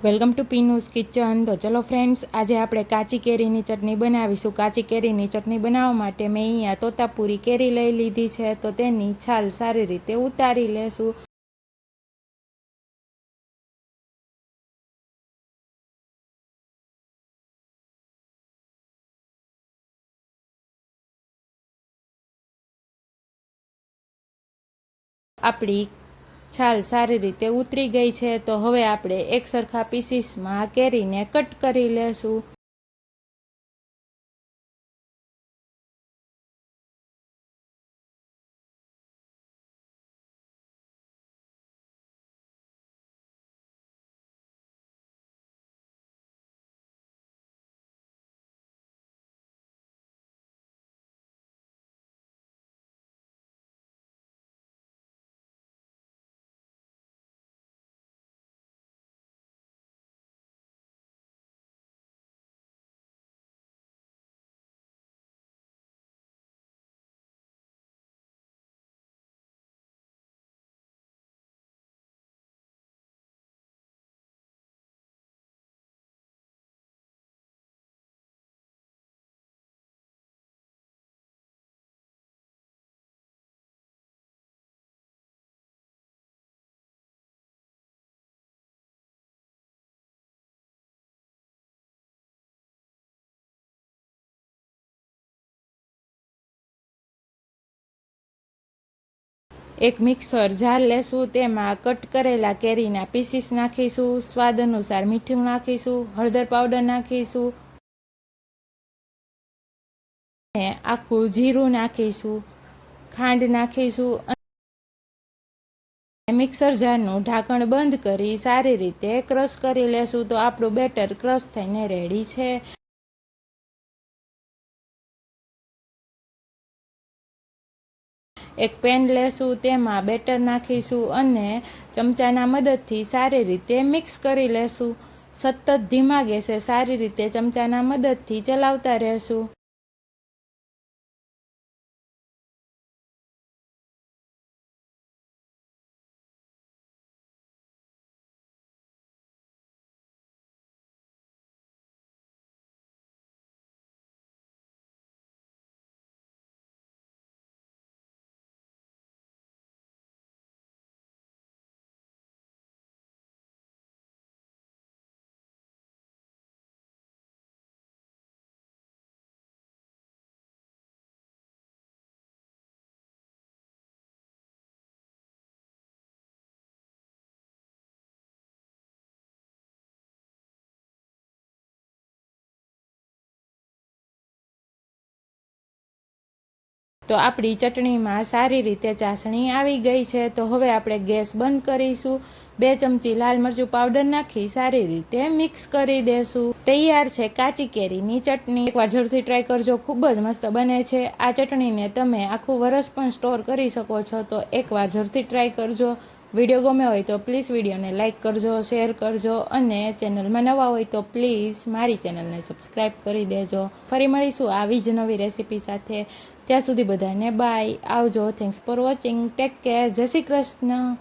Welcome to પીનુસ kitchen. તો ચલો friends, આજે આપણે કાચી કેરીની ચટણી બનાવીશું. કાચી કેરીની ચટણી બનાવવા માટે મેં અહીંયા તોતાપુરી કેરી લઈ લીધી છે. તો તેની છાલ સારી રીતે ઉતારી લેશું. આપણી છાલ સારી રીતે ઉતરી ગઈ છે, તો હવે આપણે એક સરખા પીસીસમાં કેરીને કટ કરી લેશું. એક મિક્સર જાર લેશું, તેમાં કટ કરેલા કેરીના પીસીસ નાખીશું, સ્વાદ અનુસાર મીઠું નાખીશું, હળદર પાવડર નાખીશું અને આખું જીરું નાખીશું, ખાંડ નાખીશું મિક્સર જારનું ઢાંકણ બંધ કરી સારી રીતે ક્રશ કરી લેશું, તો આપણું બેટર ક્રશ થઈને રેડી છે. એક પેન લેશું, તેમાં બેટર નાખીશું અને ચમચાના મદદથી સારી રીતે મિક્સ કરી લેશું. સતત ધીમા ગેસે સારી રીતે ચમચાના મદદથી ચલાવતા રહેશું. તો આપણી ચટણીમાં સારી રીતે ચાસણી આવી ગઈ છે. તો હવે આપણે ગેસ બંધ કરીશું. બે ચમચી લાલ મરચું પાવડર નાખી સારી રીતે મિક્સ કરી દેશું. તૈયાર છે કાચી કેરીની ચટણી. એકવાર જરૂરથી ટ્રાય કરજો, ખૂબ જ મસ્ત બને છે. આ ચટણીને તમે આખું વરસ પણ સ્ટોર કરી શકો છો. તો એકવાર જરૂરથી ટ્રાય કરજો. વીડિયો ગમે હોય તો પ્લીઝ વિડીયોને લાઇક કરજો શેર કરજો અને ચેનલમાં નવા હોય તો પ્લીઝ મારી ચેનલને સબસ્ક્રાઈબ કરી દેજો. ફરી મળીશું આવી જ નવી રેસીપી સાથે. ત્યાં સુધી બધાને બાય આવજો. Thanks for watching take care Jai Shri Krishna.